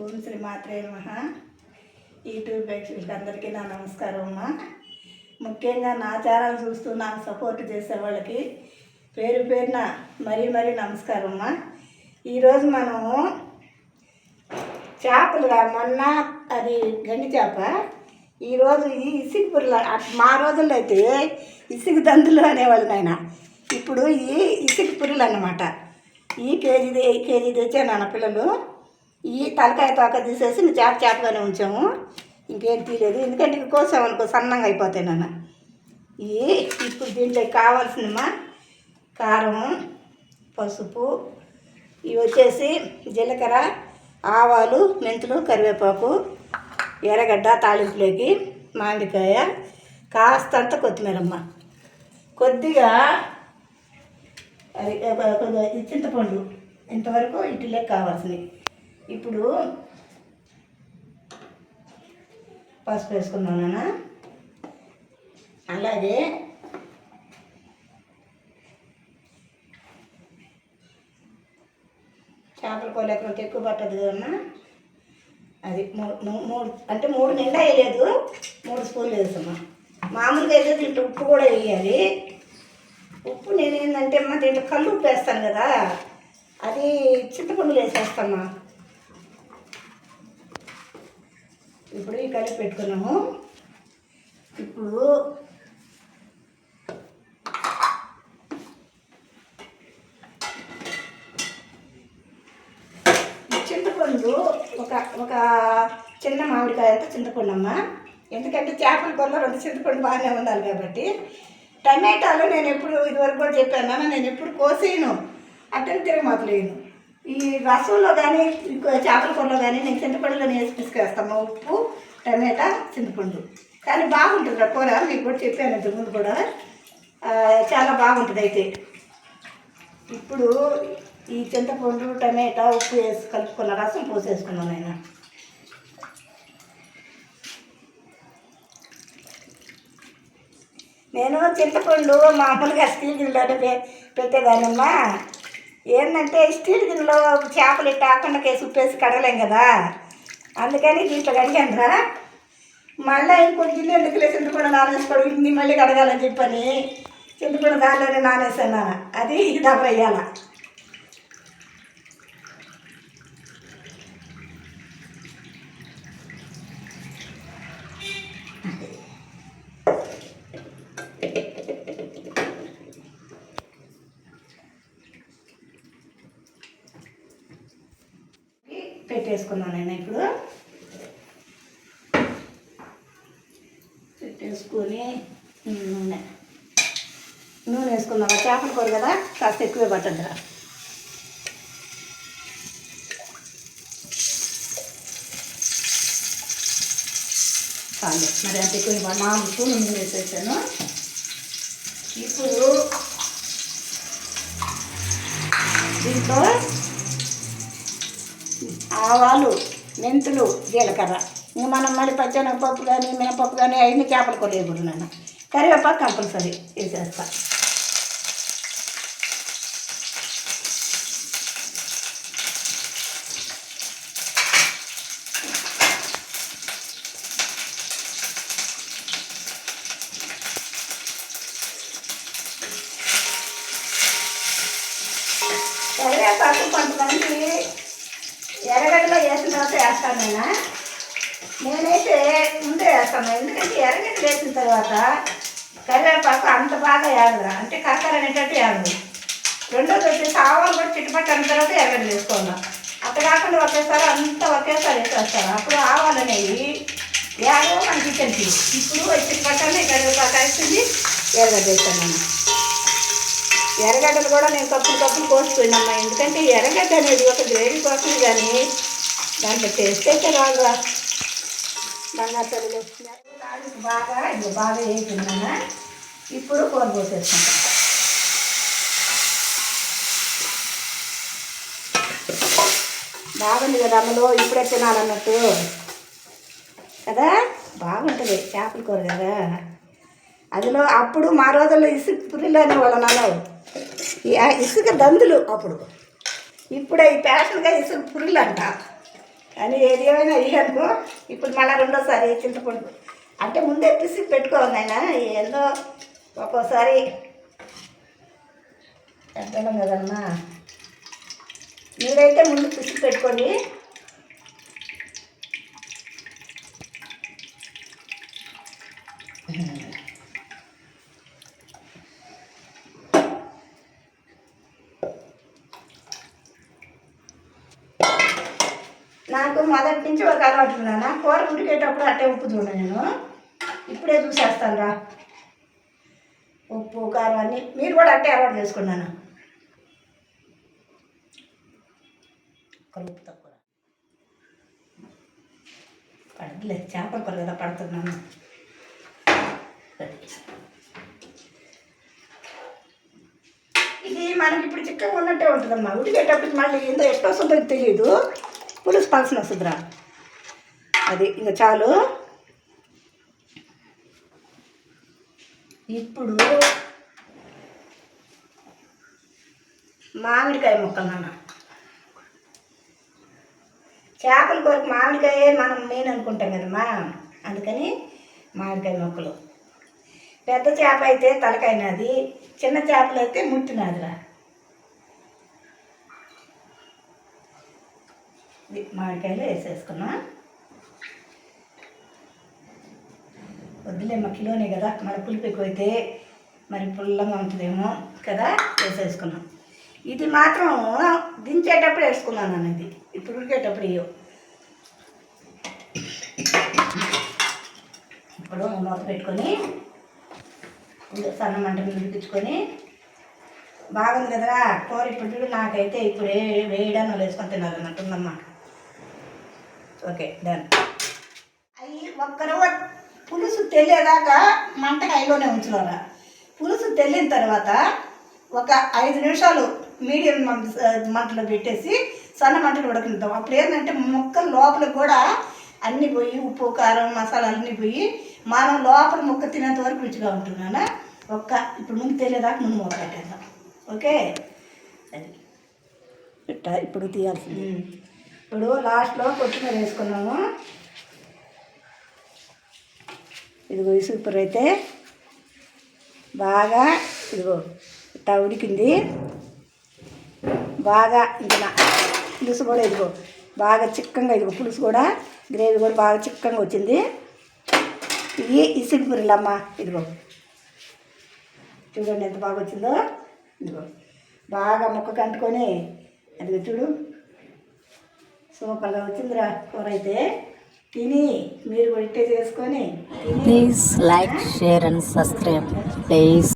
ఓం శ్రీ మాత్రే నమ. యూట్యూబ్ ప్రేక్షకులకి అందరికీ నా నమస్కారం అమ్మా. ముఖ్యంగా నా ఛానల్ చూస్తూ నాకు సపోర్ట్ చేసే వాళ్ళకి పేరు పేరున మరీ మరీ నమస్కారం అమ్మా. ఈరోజు మనము చేపలుగా మొన్న అది గండి చేప. ఈరోజు ఈ ఇసుక పుర్ల మా రోజుల్లో అయితే ఇసుక దందులు అనేవాళ్ళు నాయన. ఇప్పుడు ఈ ఇసుక పుర్రెలు అన్నమాట. ఈ కేజీ ఈ కేజీ తెచ్చాను నాన్న పిల్లలు. ఈ తలకాయ తోక తీసేసి చేప చేపగానే ఉంచాము ఇంకేం తీయలేదు. ఎందుకంటే ఇంక కోసామనుకో సన్నంగా అయిపోతాయి నాన్న. ఈ ఇప్పుడు దీంట్లో కావాల్సినమా కారం పసుపు ఇవి వచ్చేసి జీలకర్ర ఆవాలు మెంతులు కరివేపాకు ఎర్రగడ్డ తాలింపులోకి మామిడికాయ కాస్తంత కొత్తిమీరమ్మ. కొద్దిగా అది కొద్దిగా చింతపండు. ఇంతవరకు ఇటులే కావాల్సినవి. ఇప్పుడు పసుపు వేసుకున్నాను అలాగే చేపల కూర ఎక్కడ ఎక్కువ పట్టదు కదన్నా. అది మూడు మూడు అంటే మూడు నిండా వేయలేదు. మూడు స్పూన్లు వేసమ్మా మామూలుగా అయితే దీంట్లో ఉప్పు కూడా వేయాలి. ఉప్పు నేను ఏంటంటే అమ్మ దీంట్లో కళ్ళు ఉప్పు వేస్తాను కదా. అది చింతపండులు వేసేస్తామా. ఇప్పుడు ఈ కలిపి పెట్టుకున్నాము. ఇప్పుడు చింతపండు ఒక ఒక చిన్న మామిడికాయ అంత చింతపండు అమ్మ ఎందుకంటే చేపల కూరలో రెండు చింతపండు బాగానే ఉండాలి కాబట్టి. టమాటాలు నేను ఎప్పుడు ఇదివరకు కూడా చెప్పాను నేను ఎప్పుడు కోసేయను. అట్టని తిరగమాతలు వేయను ఈ రసంలో కానీ ఇంకో చేపల కూరలో కానీ నేను చింతపండులో వేసి పిసుకేస్తాను. ఉప్పు టమాటా చింతపండు. కానీ బాగుంటుంది ఆ కూర మీకు కూడా చెప్పాను ఇంతకుముందు కూడా. చాలా బాగుంటుంది అయితే. ఇప్పుడు ఈ చింతపండు టమాటా ఉప్పు వేసి కలుపుకున్న రసం పోసేసుకున్నాను నేను. నేను చింతపండు మామూలుగా స్టీల్ గిన్నెలోనే పె- పెట్టేదానమ్మా ఏంటంటే స్టీల్ గిన్నెలో చేపలు ఇట్ట ఆకుండా కేసు ఉప్పేసి కడగలేం కదా. అందుకని దీంట్లో కడిగానురా మళ్ళీ ఇంకొక గిన్నె ఎందుకు లేదు చింతపండు నానేసుకోడు ఇన్ని మళ్ళీ కడగాలని చెప్పని. చింతపండు దానిలోనే నానేసాను అది డబ్బు వేయాలా పెట్టేసుకున్నాను నేను ఇప్పుడు. పెట్టేసుకొని నూనె. నూనె వేసుకున్నాను చేపల కూర కదా? కాస్త ఎక్కువే పట్టద్దురా చాలు. మరి అంత ఎక్కువ నాలుగు స్పూన్లు నూనె వేసేసాను. ఇప్పుడు దీంట్లో ఆవాలు మెంతులు జీలకర్ర. ఇంక మనం మళ్ళీ పచ్చెనగపప్పు కానీ మినపప్పు కానీ అవన్నీ చేపలు కూడా వేయకూడదు నాన్న. కరివేపాకు కంపల్సరీ వేసేస్తా. కరివేపాకు కొంతమంది తర్వాత వేస్తాను నేను నేనైతే ముందే వేస్తాను. ఎందుకంటే ఎర్రగడ్డ వేసిన తర్వాత కరివేపాకు అంత బాగా ఏడదు అంటే కరకర అనేటట్టు ఏడదు. రెండోది వచ్చేసి ఆవాలు కూడా చిట్టుపట్టు అన్న తర్వాత ఎర్రగడ్డ వేసుకోవాలి. అక్కడ కాకుండా ఒకేసారి అంతా ఒకేసారి వేసేస్తారు అప్పుడు ఆవాలు అనేవి ఏడో మన కిచెన్కి ఇప్పుడు చిట్టుపట్టు కరివేపాకు వేస్తుంది ఎర్రగడ్డ వేస్తాను నేను ఎర్రగడ్డలు కూడా నేను కప్పులు కప్పులు కోసుకున్నామ్మా ఎందుకంటే ఎర్రగడ్డ అనేది ఒక గ్రేవీ కోసం కానీ దాంట్లో టేస్ట్ అయితే రాదురా. బంగారు బాగా ఇది బాగా వేసుకున్నాను ఇప్పుడు కూర పోసేసుకుంటా బాగుంది కదా అమ్మలో ఇప్పుడే తినాలన్నట్టు. కదా? బాగుంటుంది చేపల కూర కదా? అందులో అప్పుడు మా రోజుల్లో ఇసుక పురిలు అనేవాళ్ళం నాలో ఇసుక దందులు అప్పుడు. ఇప్పుడు ఈ ప్యాషన్గా ఇసుక పురిలు అంట కానీ ఏది ఏమైనా అయ్యాను ఇప్పుడు మళ్ళీ రెండోసారి చింతపండు. అంటే ముందే పిసి పెట్టుకోవాలి ఆయన ఏందో ఒక్కోసారి. చెప్పడం కదమ్మా? మీరైతే ముందు పిసి పెట్టుకోండి నాకు మొదటి నుంచి ఒక అలవాటు ఉన్నాను? కూర ఉడికేటప్పుడు అట్టే ఉప్పు చూడ నేను. ఇప్పుడే చూసేస్తాను రా. ఉప్పు కారం అన్నీ మీరు కూడా అట్టే అలవాటు చేసుకున్నాను. ఒక ఉప్పు తక్కువ పడలే చేపల కూర కదా పడుతున్నాను. ఇది మనకి ఇప్పుడు చిక్కగా ఉన్నట్టే ఉంటుందమ్మా. ఉడికేటప్పుడు మళ్ళీ ఏందో ఎట్లా వస్తుందో తెలియదు. పులుసు పలసిన వస్తుందిరా. అది ఇంకా చాలు. ఇప్పుడు మామిడికాయ ముక్కలు నాన్న. చేపల కొరకు మామిడికాయ మనం మెయిన్ అనుకుంటాం కదమ్మా. అందుకని మామిడికాయ ముక్కలు. పెద్ద చేప అయితే తలకాయనది చిన్న చేపలు అయితే ముట్టినాదిరా మామిడికాయలు వేసేసుకున్నాం. వద్దులేమ్మ కిలోనే కదా. మన పులుపు ఎక్కువైతే మరి పుల్లంగా ఉంటుందేమో కదా వేసేసుకున్నాం. ఇది మాత్రం దించేటప్పుడు వేసుకున్నాను నేను ఇది. ఇప్పుడు ఉడికేటప్పుడు ఇయ్యో ఇప్పుడు మూత పెట్టుకొని సన్న మంట ఉడికించుకొని బాగుంది కదా. కూర ఇప్పుడు నాకైతే ఇప్పుడు ఏ- వేయడానికి వేసుకొని తినాలన్నట్టుందమ్మా ఓకే డన్ అవి ఒక్కరు పులుసు తెలియదాకా మంట హైలోనే ఉంచుకోరా పులుసు తెలియని తర్వాత ఒక ఐదు నిమిషాలు మీడియం మంటలో పెట్టేసి సన్న మంటలు ఉడకనిద్దాం. అప్పుడు ఏంటంటే ముక్క లోపల కూడా అన్నీ పోయి ఉప్పు కారం మసాలా అన్నీ పోయి మనం లోపల ముక్క తినేంత వరకు రుచిగా ఉంటున్నానా ఒక్క ఇప్పుడు ముందు తెలియదాకా ముందు మొక్క పెట్టేద్దాం. ఓకే? అది. ఇప్పుడు తీయాల్సింది. ఇప్పుడు లాస్ట్లో కొత్తిమీర వేసుకున్నాము. ఇదిగో ఈ సూపర్ అయితే. బాగా ఇదిగో ఇట్లా ఉడికింది. బాగా ఇంకా పులుసు కూడా ఇదిగో బాగా చిక్కంగా ఇదిగో పులుసు కూడా గ్రేవీ కూడా బాగా చిక్కగా వచ్చింది. ఇవి ఇసుగుపురులమ్మ ఇదిగో. చూడండి ఎంత బాగా వచ్చిందో. ఇదిగో బాగా ముక్క కంటుకొని అదిగో చూడు. సూపర్గా వచ్చిందిరా అయితే తిని మీరు కూడా ఇట్టే చేసుకొని please like share and subscribe please